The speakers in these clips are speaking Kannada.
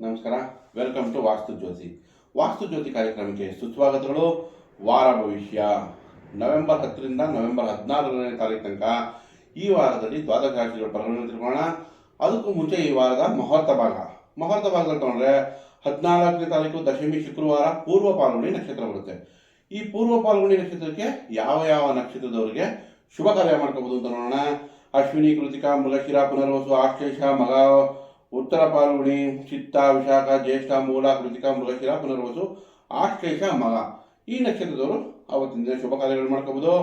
ನಮಸ್ಕಾರ. ವೆಲ್ಕಮ್ ಟು ವಾಸ್ತು ಜ್ಯೋತಿ ವಾಸ್ತು ಜ್ಯೋತಿ ಕಾರ್ಯಕ್ರಮಕ್ಕೆ ಸುಸ್ವಾಗತಗಳು. ವಾರ ಭವಿಷ್ಯ. ನವೆಂಬರ್ ಹತ್ತರಿಂದ ನವೆಂಬರ್ ಹದಿನಾರನೇ ತಾರೀಕು ತನಕ ಈ ವಾರದಲ್ಲಿ ದ್ವಾದಶ ರಾಶಿಗಳ ಫಲಗಳನ್ನು ತಿಳ್ಕೊಳ್ಳೋಣ ಅದಕ್ಕೂ ಮುಂಚೆ ಈ ವಾರದ ಮುಹೂರ್ತ ಭಾಗ. ಮುಹೂರ್ತ ಭಾಗದಲ್ಲಿ ತಗೊಂಡ್ರೆ ಹದಿನಾಲ್ಕನೇ ತಾರೀಕು ದಶಮಿ ಶುಕ್ರವಾರ ಪೂರ್ವ ಪಾಲ್ಗುಣಿ ನಕ್ಷತ್ರ ಬರುತ್ತೆ. ಈ ಪೂರ್ವ ಪಾಲ್ಗುಣಿ ನಕ್ಷತ್ರಕ್ಕೆ ಯಾವ ಯಾವ ನಕ್ಷತ್ರದವರಿಗೆ ಶುಭ ಕಾರ್ಯ ಮಾಡ್ಕೋಬಹುದು ಅಂತ ನೋಡೋಣ. ಅಶ್ವಿನಿ, ಕೃತಿಕಾ, ಮೃಗಶಿರ, ಪುನರ್ವಸು ಆಶ್ಲೇಷ ಮಗ ಉತ್ತರ ಪಾಲ್ಗುಣಿ ಚಿತ್ತ, ವಿಶಾಖ, ಜ್ಯೇಷ್ಠ, ಮೂಲ, ಕೃತಿಕ, ಮೃಗಶಿರ ಪುನರ್ವಸು, ಆಶ್ಲೇಷ, ಮಗ. ಈ ನಕ್ಷತ್ರದವರು ಅವತ್ತಿನ ದಿನ ಶುಭ ಕಾರ್ಯಗಳು ಮಾಡ್ಕೋಬಹುದು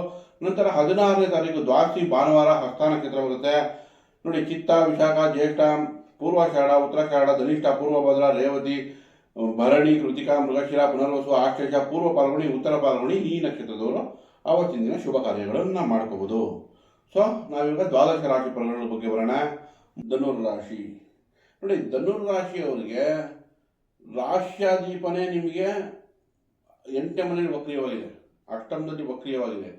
ನಂತರ ಹದಿನಾರನೇ ತಾರೀಕು ದ್ವಾದಶಿ ಭಾನುವಾರ ಹಸ್ತ ನಕ್ಷತ್ರ ಬರುತ್ತೆ. ನೋಡಿ, ಚಿತ್ತ, ವಿಶಾಖ, ಜ್ಯೇಷ್ಠ ಉತ್ತರ ಉತ್ತರಾಷಾಢ, ಧನಿಷ್ಠ, ಪೂರ್ವಭದ್ರ, ರೇವತಿ, ಭರಣಿ, ಕೃತಿಕಾ, ಮೃಗಶಿರ, ಪುನರ್ವಸು, ಆಶ್ಲೇಷ, ಪೂರ್ವ ಪಾಲ್ಗುಣಿ ಉತ್ತರ ಪಾಲ್ಗುಣಿ ಈ ನಕ್ಷತ್ರದವರು ಅವತ್ತಿನ ದಿನ ಶುಭ ಕಾರ್ಯಗಳನ್ನು ಮಾಡ್ಕೋಬಹುದು ಸೊ, ನಾವೀಗ ದ್ವಾದಶ ರಾಶಿ ಫಲಗಳ ಬಗ್ಗೆ ಬರೋಣ. ಧನುರ್ ರಾಶಿ. ನೋಡಿ ಧನುರ್ ರಾಶಿಯವರಿಗೆ ರಾಶ್ಯಾದೀಪನೇ ನಿಮಗೆ ಎಂಟನೇ ಮನೆಯಲ್ಲಿ ವಕ್ರಿಯವಾಗಿದೆ ಅಷ್ಟಮದಲ್ಲಿ ವಕ್ರಿಯವಾಗಿದೆ.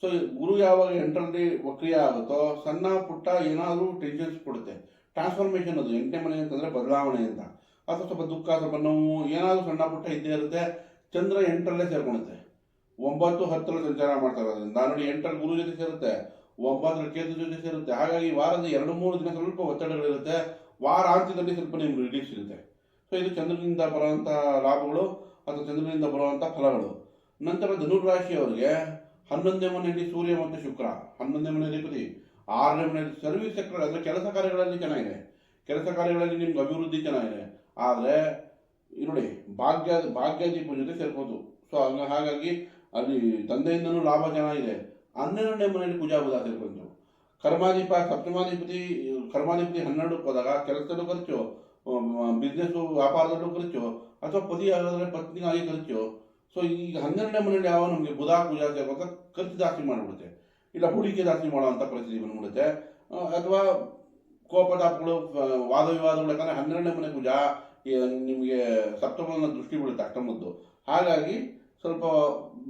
ಸೊ ಗುರು ಯಾವಾಗ ಎಂಟರಲ್ಲಿ ವಕ್ರಿಯ ಆಗುತ್ತೋ, ಸಣ್ಣ ಪುಟ್ಟ ಏನಾದರೂ ಟೆನ್ಷನ್ಸ್ ಕೊಡುತ್ತೆ. ಟ್ರಾನ್ಸ್ಫಾರ್ಮೇಷನ್ ಅದು, ಎಂಟನೇ ಮನೆ ಅಂತಂದರೆ ಬದಲಾವಣೆ ಅಂತ. ಅಥವಾ ಸ್ವಲ್ಪ ದುಃಖ, ಸ್ವಲ್ಪ ನೋವು, ಏನಾದರೂ ಸಣ್ಣ ಪುಟ್ಟ ಇದ್ದೇ ಇರುತ್ತೆ, ಚಂದ್ರ ಎಂಟರಲ್ಲೇ ಸೇರ್ಕೊಳುತ್ತೆ. ಒಂಬತ್ತು, ಹತ್ತರಲ್ಲಿ ಸಂಚಾರ ಮಾಡ್ತಾರೆ ಇರೋದ್ರಿಂದ ನೋಡಿ, ಎಂಟರಲ್ಲಿ ಗುರು ಜೊತೆ ಸೇರುತ್ತೆ, ಒಂಬತ್ತರ ಕೇತು ಜೊತೆ ಸೇರುತ್ತೆ. ಹಾಗಾಗಿ ವಾರದ ಎರಡು, ಮೂರು ದಿನ ಸ್ವಲ್ಪ ಒತ್ತಡಗಳಿರುತ್ತೆ. ವಾರಾಂತ್ಯದಲ್ಲಿ ಸ್ವಲ್ಪ ನಿಮ್ಗೆ ರಿಲೀಫ್ ಸಿಗುತ್ತೆ. ಸೊ ಇದು ಚಂದ್ರನಿಂದ ಬರುವಂಥ ಲಾಭಗಳು ಅಥವಾ ಚಂದ್ರನಿಂದ ಬರುವಂಥ ಫಲಗಳು. ನಂತರ ಧನುರಾಶಿಯವರಿಗೆ ಹನ್ನೊಂದನೇ ಮನೆಯಲ್ಲಿ ಸೂರ್ಯ ಮತ್ತು ಶುಕ್ರ, ಹನ್ನೊಂದನೇ ಮನೆಯಲ್ಲಿ ಅಧಿಪತಿ ಆರನೇ ಮನೆಯಲ್ಲಿ ಸರ್ವಿಸ್ ಸೆಕ್ಟರ್ ಅಂದರೆ ಕೆಲಸ ಕಾರ್ಯಗಳಲ್ಲಿ ಚೆನ್ನಾಗಿದೆ ಕೆಲಸ ಕಾರ್ಯಗಳಲ್ಲಿ ನಿಮ್ಗೆ ಅಭಿವೃದ್ಧಿ ಚೆನ್ನಾಗಿದೆ ಆದರೆ ನೋಡಿ, ಭಾಗ್ಯ ಭಾಗ್ಯಾದೀಪ ಜೊತೆ ಸೇರ್ಬೋದು. ಸೊ ಹಂಗ ಹಾಗಾಗಿ ಅಲ್ಲಿ ತಂದೆಯಿಂದನೂ ಲಾಭ ಚೆನ್ನಾಗಿದೆ ಹನ್ನೆರಡನೇ ಮನೆಯಲ್ಲಿ ಪೂಜಾ, ಬುಧ ಸೇರ್ಕೊಂಡು ಕರ್ಮಾಧಿಪ, ಸಪ್ತಮಾಧಿಪತಿ, ಕರ್ಮಾಧಿಪತಿ ಹನ್ನೆರಡಕ್ಕೆ ಹೋದಾಗ ಕೆಲಸದಲ್ಲೂ ಖರ್ಚು ಬಿಸ್ನೆಸ್ಸು ವ್ಯಾಪಾರದಲ್ಲೂ ಖರ್ಚು ಅಥವಾ ಪತಿ ಆಗಿದ್ರೆ ಪತ್ನಿಗಾಗಿ ಖರ್ಚು ಸೊ ಈಗ ಹನ್ನೆರಡನೇ ಮನೆಯಲ್ಲಿ ಯಾವ ನಮಗೆ ಬುಧ, ಪೂಜಾ ಸೇರ್ಬೇಕು ಖರ್ಚು ಜಾಸ್ತಿ ಮಾಡಿಬಿಡುತ್ತೆ. ಇಲ್ಲ ಹೂಡಿಕೆ ಜಾಸ್ತಿ ಮಾಡುವಂಥ ಪರಿಸ್ಥಿತಿ ಬಂದ್ಬಿಡುತ್ತೆ. ಅಥವಾ ಕೋಪತಾಪಗಳು ವಾದ ವಿವಾದಗಳು ಯಾಕಂದರೆ ಹನ್ನೆರಡನೇ ಮನೆ ಪೂಜಾ ನಿಮಗೆ ಸಪ್ತಮನ ದೃಷ್ಟಿ ಬೀಳುತ್ತೆ ಅಷ್ಟಮದ್ದು. ಹಾಗಾಗಿ ಸ್ವಲ್ಪ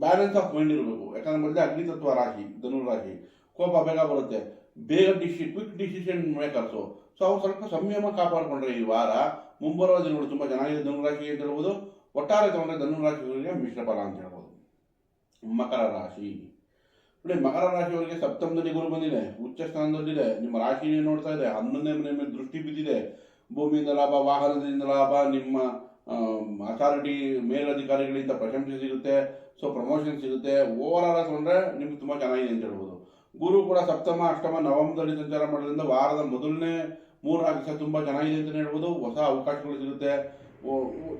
ಬ್ಯಾಲೆನ್ಸ್ ಆಫ್ ಮೈಂಡ್ ಇರಬೇಕು. ಯಾಕಂದ್ರೆ ಮೊದಲೇ ಅಗ್ನಿತತ್ವ ರಾಶಿ ಧನು ರಾಶಿ ಕೋಪ ಬೇಗ ಬರುತ್ತೆ. ಬೇಗ ಡಿಶಿ ಕ್ವಿಕ್ ಡಿಸಿಷನ್ ಮೇಕರ್ಸು ಸೊ ಅವ್ರು ಸ್ವಲ್ಪ ಸಂಯಮ ಕಾಪಾಡಿಕೊಂಡ್ರೆ ಈ ವಾರ. ಮುಂಬರುವ ದಿನಗಳು ತುಂಬ ಚೆನ್ನಾಗಿದೆ. ಧನುರಾಶಿ ಅಂತ ಹೇಳ್ಬೋದು. ಒಟ್ಟಾರೆ ತಗೊಂಡ್ರೆ ಧನುರಾಶಿಗಳಿಗೆ ಮಿಶ್ರ ಫಲ ಅಂತ ಹೇಳ್ಬೋದು. ಮಕರ ರಾಶಿ. ನೋಡಿ, ಮಕರ ರಾಶಿಯವರಿಗೆ ಸಪ್ತಮದಲ್ಲಿ ಗುರು ಬಂದಿದೆ. ಉಚ್ಚ ಸ್ಥಾನದಲ್ಲಿದೆ. ನಿಮ್ಮ ರಾಶಿನೇ ನೋಡ್ತಾ ಇದೆ. ಹನ್ನೊಂದನೇ ಮನೆ ಮೇಲೆ ದೃಷ್ಟಿ ಬಿದ್ದಿದೆ. ಭೂಮಿಯಿಂದ ಲಾಭ, ವಾಹನದಿಂದ ಲಾಭ, ನಿಮ್ಮ ಅಥಾರಿಟಿ ಮೇಲಧಿಕಾರಿಗಳಿಂದ ಪ್ರಶಂಸೆ ಸಿಗುತ್ತೆ. ಸೊ ಪ್ರಮೋಷನ್ ಸಿಗುತ್ತೆ. ಓವರ್ ಆಲ್ ತಗೊಂಡ್ರೆ ನಿಮ್ಗೆ ತುಂಬ ಚೆನ್ನಾಗಿದೆ ಅಂತ ಹೇಳ್ಬೋದು. ಗುರು ಕೂಡ ಸಪ್ತಮ, ಅಷ್ಟಮ ನವಮದಲ್ಲಿ ಸಂಚಾರ ಮಾಡೋದ್ರಿಂದ ವಾರದ ಮೊದಲನೇ ಮೂರ್ನಾಲ್ಕು ದಿವಸ ತುಂಬ ಚೆನ್ನಾಗಿದೆ ಅಂತಲೇ ಹೇಳ್ಬೋದು. ಹೊಸ ಅವಕಾಶಗಳು ಸಿಗುತ್ತೆ.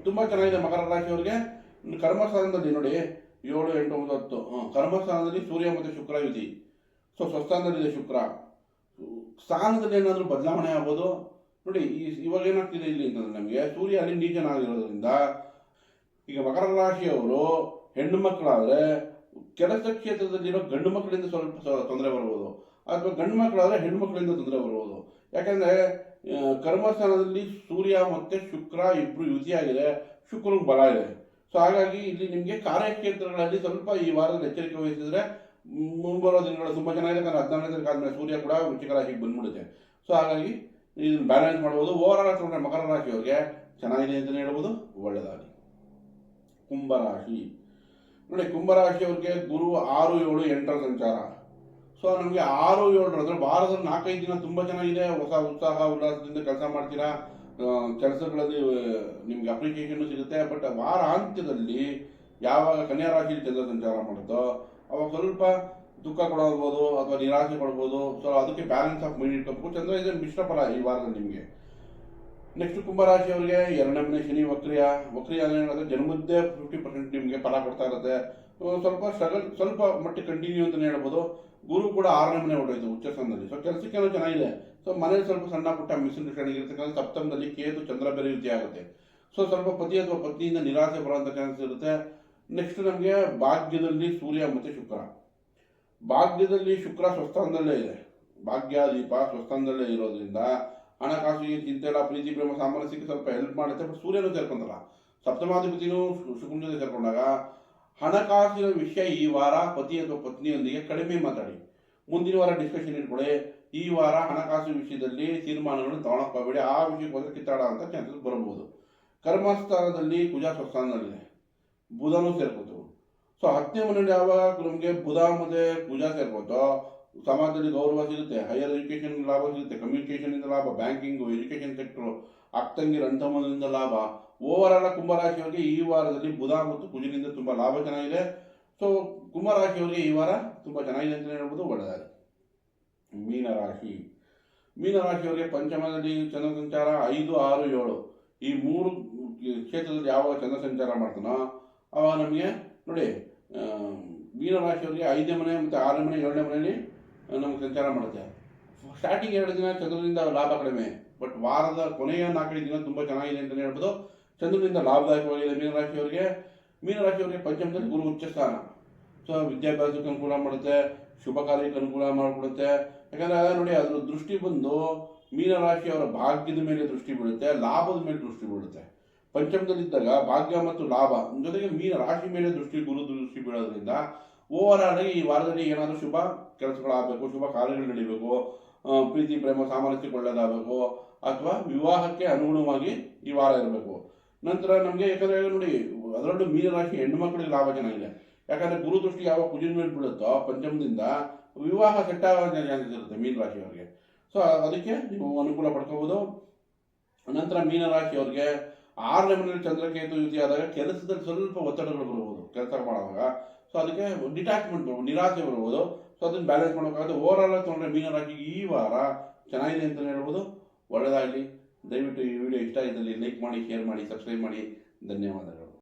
ತುಂಬ ಚೆನ್ನಾಗಿದೆ ಮಕರ ರಾಶಿಯವರಿಗೆ. ಕರ್ಮಸ್ಥಾನದಲ್ಲಿ ನೋಡಿ, ಏಳು, ಎಂಟು ಒಂದು ಹತ್ತು. ಕರ್ಮಸ್ಥಾನದಲ್ಲಿ ಸೂರ್ಯ ಮತ್ತು ಶುಕ್ರ ಯುತಿ. ಸೊ, ಸ್ವಸ್ಥಾನದಲ್ಲಿದೆ ಶುಕ್ರ. ಸ್ಥಾನದಲ್ಲಿ ಏನಾದರೂ ಬದಲಾವಣೆ ಆಗ್ಬೋದು? ನೋಡಿ, ಈ ಇವಾಗ ಏನಾಗ್ತಿದೆ ಇಲ್ಲಿ ಅಂತಂದ್ರೆ ನಮಗೆ ಸೂರ್ಯ ಅಲ್ಲಿ ನೀಚನಾಗಿರೋದ್ರಿಂದ ಈಗ ಮಕರ ರಾಶಿಯವರು ಹೆಣ್ಣು ಮಕ್ಕಳಾದ್ರೆ ಕೆಲಸ ಕ್ಷೇತ್ರದಲ್ಲಿರೋ ಗಂಡು ಮಕ್ಕಳಿಂದ ಸ್ವಲ್ಪ ತೊಂದರೆ ಬರ್ಬೋದು. ಅಥವಾ ಗಂಡು ಮಕ್ಕಳಾದ್ರೆ ಹೆಣ್ಣು ಮಕ್ಕಳಿಂದ ತೊಂದರೆ ಬರ್ಬೋದು. ಯಾಕಂದ್ರೆ ಕರ್ಮಸ್ಥಾನದಲ್ಲಿ ಸೂರ್ಯ ಮತ್ತೆ ಶುಕ್ರ ಇಬ್ರು ಯುತಿಯಾಗಿದೆ. ಶುಕ್ರ ಬಲ ಇದೆ. ಸೊ ಹಾಗಾಗಿ ಇಲ್ಲಿ ನಿಮಗೆ ಕಾರ್ಯಕ್ಷೇತ್ರಗಳಲ್ಲಿ ಸ್ವಲ್ಪ ಈ ವಾರದಲ್ಲಿ ಎಚ್ಚರಿಕೆ ವಹಿಸಿದ್ರೆ ಮುಂಬರೋ ದಿನಗಳು ತುಂಬ ಚೆನ್ನಾಗಿದೆ. ಕಾರಣ ಹದಿನಾರನೇ ತಾರೀಕು ಆದ್ಮೇಲೆ ಸೂರ್ಯ ಕೂಡ ವೃಶ್ಚಿಕ ರಾಶಿಗೆ ಬಂದ್ಬಿಡುತ್ತೆ. ಸೊ ಹಾಗಾಗಿ ಇದನ್ನು ಬ್ಯಾಲೆನ್ಸ್ ಮಾಡ್ಬೋದು. ಓವರ್ ಆಲ್ ಮಕರ ರಾಶಿಯವರಿಗೆ ಚೆನ್ನಾಗಿದೆ ಅಂತಲೇ ಹೇಳ್ಬೋದು. ಒಳ್ಳೆಯದಾಗಲಿ ಕುಂಭರಾಶಿ ನೋಡಿ ಕುಂಭರಾಶಿಯವ್ರಿಗೆ ಗುರು ಆರು ಏಳು ಎಂಟರ ಸಂಚಾರ. ಸೊ ನಮಗೆ ಆರು ಏಳರ ಅಂದರೆ ವಾರದ ನಾಲ್ಕೈದು ದಿನ ತುಂಬ ಚೆನ್ನಾಗಿದೆ ಹೊಸ ಉತ್ಸಾಹ, ಉಲ್ಲಾಸದಿಂದ ಕೆಲಸ ಮಾಡ್ತೀರಾ? ಕೆಲಸಗಳಲ್ಲಿ ನಿಮ್ಗೆ ಅಪ್ರಿಸಿಯೇಷನ್ ಸಿಗುತ್ತೆ. ಬಟ್ ವಾರ ಅಂತ್ಯದಲ್ಲಿ ಯಾವಾಗ ಕನ್ಯಾ ರಾಶಿಯಲ್ಲಿ ಚಂದ್ರ ಸಂಚಾರ ಮಾಡುತ್ತೋ, ಅವಾಗ ಸ್ವಲ್ಪ ದುಃಖ ಕೊಡಬಹುದು ಅಥವಾ ನಿರಾಸೆ ಪಡ್ಬೋದು ಸೊ ಅದಕ್ಕೆ ಬ್ಯಾಲೆನ್ಸ್ ಆಫ್ ಮೈಂಡ್ ಇಟ್ಕೋಬೇಕು. ಚಂದ್ರ ಇದೆ, ಮಿಶ್ರ ಫಲ ಈ ವಾರದಲ್ಲಿ ನಿಮಗೆ. ನೆಕ್ಸ್ಟ್ ಕುಂಭರಾಶಿಯವರಿಗೆ ಎರಡನೇ ಮನೆ ಶನಿ, ವಕ್ರಿಯ ವಕ್ರಿಯ ಏನಾದ್ರೆ ಜನ್ಮದ್ದೇ ಫಿಫ್ಟಿ ಪರ್ಸೆಂಟ್ ನಿಮಗೆ ಫಲ ಕೊಡ್ತಾ ಇರುತ್ತೆ. ಸ್ವಲ್ಪ ಸ್ಟ್ರಗಲ್ ಸ್ವಲ್ಪ ಮಟ್ಟಿಗೆ ಕಂಟಿನ್ಯೂ ಅಂತಲೇ ಹೇಳ್ಬೋದು. ಗುರು ಕೂಡ ಆರನೇ ಮನೆ ಹೊಡೆಯೋದು ಉಚ್ಚ ಸ್ಥಾನದಲ್ಲಿ. ಸೊ ಕೆಲಸಕ್ಕೆಲ್ಲ ಚೆನ್ನಾಗಿದೆ. ಸೊ ಮನೇಲಿ ಸ್ವಲ್ಪ ಸಣ್ಣ ಪುಟ್ಟ ಮಿಸ್ಅಂಡರ್ಸ್ಟ್ಯಾಂಡಿಂಗ್ ಇರ್ತಕ್ಕಂಥ ಸಪ್ತಮದಲ್ಲಿ ಕೇತು, ಚಂದ್ರ ಬೇರೆ ಯುದ್ಧ ಆಗುತ್ತೆ. ಸೊ ಸ್ವಲ್ಪ ಪತಿ ಅಥವಾ ಪತ್ನಿಯಿಂದ ನಿರಾಸೆ ಬರುವಂಥ ಚಾನ್ಸ್ ಇರುತ್ತೆ. ನೆಕ್ಸ್ಟ್ ನಮಗೆ ಭಾಗ್ಯದಲ್ಲಿ ಸೂರ್ಯ ಮತ್ತು ಶುಕ್ರ. ಭಾಗ್ಯದಲ್ಲಿ ಶುಕ್ರ ಸ್ವಸ್ಥಾನದಲ್ಲೇ ಇದೆ. ಭಾಗ್ಯಾದೀಪ ಸ್ವಸ್ಥಾನದಲ್ಲೇ ಇರೋದ್ರಿಂದ ಹಣಕಾಸಿಗೆ ಚಿಂತೆ ಇಲ್ಲ ಪ್ರೀತಿ, ಪ್ರೇಮ, ಸಾಮರಸ್ಯಕ್ಕೆ ಸ್ವಲ್ಪ ಹೆಲ್ಪ್ ಮಾಡುತ್ತೆ ಬಟ್ ಸೂರ್ಯನು ಸೇರ್ಕೊಂಡಲ್ಲ. ಸಪ್ತಮಾಧಿಪತಿನೂ ಶುಕ್ರನ ಸೇರ್ಕೊಂಡಾಗ, ಹಣಕಾಸಿನ ವಿಷಯ ಈ ವಾರ ಪತಿ ಅಥವಾ ಪತ್ನಿಯೊಂದಿಗೆ ಕಡಿಮೆ ಮಾತಾಡಿ. ಮುಂದಿನ ವಾರ ಡಿಸ್ಕಷನ್ ಇಟ್ಕೊಳ್ಳಿ. ಈ ವಾರ ಹಣಕಾಸು ವಿಷಯದಲ್ಲಿ ತೀರ್ಮಾನಗಳನ್ನು ತಗೊಳಕ್ಕೆ ಹೋಗ್ಬೇಡಿ ಆ ವಿಷಯಕ್ಕೆ ಹೋದ್ರೆ ಕಿತ್ತಾಡ ಅಂತ ಚಾನ್ಸಸ್ ಬರಬಹುದು. ಕರ್ಮಸ್ಥಾನದಲ್ಲಿ ಕುಜ ಸ್ವಸ್ಥಾನದಲ್ಲಿದೆ. ಬುಧನೂ ಸೇರ್ಕೋತು ಸೊ ಹತ್ತನೇ ಮನೆಯಲ್ಲಿ ಯಾವಾಗ ನಮಗೆ ಬುಧ ಮತ್ತೆ ಕುಜ ಸೇರ್ಕೋತೋ ಸಮಾಜದಲ್ಲಿ ಗೌರವ ಸಿಗುತ್ತೆ ಹೈಯರ್ ಎಜುಕೇಷನ್ ಲಾಭ ಸಿಗುತ್ತೆ ಕಮ್ಯುನಿಕೇಷನ್ ಇಂದ ಲಾಭ ಬ್ಯಾಂಕಿಂಗು ಎಜುಕೇಷನ್ ಸೆಕ್ಟರ್ ಅಕ್ತಂಗಿ ಅಂಟಮದಿಂದ ಲಾಭ. ಓವರ್ ಆಲ್ ಕುಂಭರಾಶಿಯವರಿಗೆ ಈ ವಾರದಲ್ಲಿ ಬುಧ ಮತ್ತು ಕುಜನಿಂದ ತುಂಬಾ ಲಾಭ ಚೆನ್ನಾಗಿದೆ. ಸೊ ಕುಂಭರಾಶಿಯವರಿಗೆ ಈ ವಾರ ತುಂಬಾ ಚೆನ್ನಾಗಿದೆ ಅಂತಲೇ ಹೇಳ್ಬೋದು ಒಳ್ಳೆಯದಾಗಿದೆ ಮೀನರಾಶಿ. ಮೀನರಾಶಿಯವರಿಗೆ ಪಂಚಮದಲ್ಲಿ ಚಂದ್ರ ಸಂಚಾರ ಐದು, ಆರು, ಏಳು. ಈ ಮೂರು ಕ್ಷೇತ್ರದಲ್ಲಿ ಯಾವಾಗ ಚಂದ್ರ ಸಂಚಾರ ಮಾಡ್ತಾನೋ ಅವಾಗ ನಮಗೆ ನೋಡಿ ಮೀನರಾಶಿಯವರಿಗೆ ಐದನೇ ಮನೆ ಮತ್ತು ಆರನೇ ಮನೆ, ಏಳನೇ ಮನೆಯಲ್ಲಿ ನಮಗೆ ಸಂಚಾರ ಮಾಡುತ್ತೆ. ಸ್ಟಾರ್ಟಿಂಗ್ ಎರಡು ದಿನ ಚಂದ್ರನಿಂದ ಲಾಭ ಕಡಿಮೆ ಬಟ್ ವಾರದ ಕೊನೆಯ ನಾಲ್ಕೈದು ದಿನ ತುಂಬ ಚೆನ್ನಾಗಿದೆ ಅಂತಲೇ ಹೇಳ್ಬೋದು. ಚಂದ್ರನಿಂದ ಲಾಭದಾಯಕವಾಗಿದೆ ಮೀನರಾಶಿಯವರಿಗೆ ಮೀನರಾಶಿಯವರಿಗೆ ಪಂಚಮದಲ್ಲಿ ಗುರು ಉಚ್ಚ ಸ್ಥಾನ. ಸೊ ವಿದ್ಯಾಭ್ಯಾಸಕ್ಕೆ ಅನುಕೂಲ ಮಾಡುತ್ತೆ, ಶುಭ ಕಾರ್ಯಕ್ಕೆ ಅನುಕೂಲ ಮಾಡಿಕೊಡುತ್ತೆ. ಯಾಕಂದರೆ ಅದೇ ನೋಡಿ ಅದರ ದೃಷ್ಟಿ ಬಂದು ಮೀನರಾಶಿಯವರ ಭಾಗ್ಯದ ಮೇಲೆ ದೃಷ್ಟಿ ಬೀಳುತ್ತೆ, ಲಾಭದ ಮೇಲೆ ದೃಷ್ಟಿ ಬೀಳುತ್ತೆ. ಪಂಚಮದಲ್ಲಿದ್ದಾಗ ಭಾಗ್ಯ ಮತ್ತು ಲಾಭ, ಜೊತೆಗೆ ಮೀನ ರಾಶಿ ಮೇಲೆ ದೃಷ್ಟಿ ಗುರು ದೃಷ್ಟಿ ಬೀಳೋದ್ರಿಂದ ಓವರ್ ಆಗಿ ಈ ವಾರದಲ್ಲಿ ಏನಾದರೂ ಶುಭ ಕೆಲಸಗಳಾಗಬೇಕು, ಶುಭ ಕಾರ್ಯಗಳು ನಡೀಬೇಕು ಪ್ರೀತಿ, ಪ್ರೇಮ, ಸಾಮರಸ್ಯ ಒಳ್ಳೆಯದಾಗಬೇಕು ಅಥವಾ ವಿವಾಹಕ್ಕೆ ಅನುಗುಣವಾಗಿ ಈ ವಾರ ಇರಬೇಕು. ನಂತರ ನಮಗೆ ಯಾಕಂದರೆ ನೋಡಿ, ಅದರಲ್ಲೂ ಮೀನರಾಶಿ ಹೆಣ್ಣು ಮಕ್ಕಳಿಗೆ ಲಾಭ ಚೆನ್ನಾಗಿದೆ. ಯಾಕಂದರೆ ಗುರು ದೃಷ್ಟಿ ಯಾವ ಕುಜಿನ ಮೇಲೆ ಬೀಳುತ್ತೋ, ಪಂಚಮದಿಂದ ವಿವಾಹ ಸೆಟ್ ಆಗೋ ಇರುತ್ತೆ ಮೀನರಾಶಿಯವರಿಗೆ ಸೊ ಅದಕ್ಕೆ ನೀವು ಅನುಕೂಲ ಪಡ್ಕೋಬೋದು. ನಂತರ ಮೀನರಾಶಿಯವರಿಗೆ ಆರನೇ ಮನೆಯಲ್ಲಿ ಚಂದ್ರಕೇತು ಯುತಿ ಆದಾಗ ಕೆಲಸದಲ್ಲಿ ಸ್ವಲ್ಪ ಒತ್ತಡಗಳು ಬರ್ಬೋದು ಕೆಲಸ ಮಾಡುವಾಗ ಸೊ ಅದಕ್ಕೆ ಡಿಟ್ಯಾಚ್ಮೆಂಟ್ ಬರ್ಬೋದು ನಿರಾಸೆ ಬರ್ಬೋದು ಸೊ ಅದನ್ನು ಬ್ಯಾಲೆನ್ಸ್ ಮಾಡೋಕ್ಕಾಗುತ್ತೆ ಓವರ್ ಆಲ್ ತೊಗೊಂಡ್ರೆ ರಾಶಿ ಈ ವಾರ ಚೆನ್ನಾಗಿದೆ ಅಂತಲೇ ಹೇಳ್ಬೋದು. ಒಳ್ಳೆಯದಾಗಲಿ ದಯವಿಟ್ಟು ಈ ವಿಡಿಯೋ ಇಷ್ಟ ಇದ್ದಲ್ಲಿ ಲೈಕ್ ಮಾಡಿ ಶೇರ್ ಮಾಡಿ ಸಬ್ಸ್ಕ್ರೈಬ್ ಮಾಡಿ. ಧನ್ಯವಾದ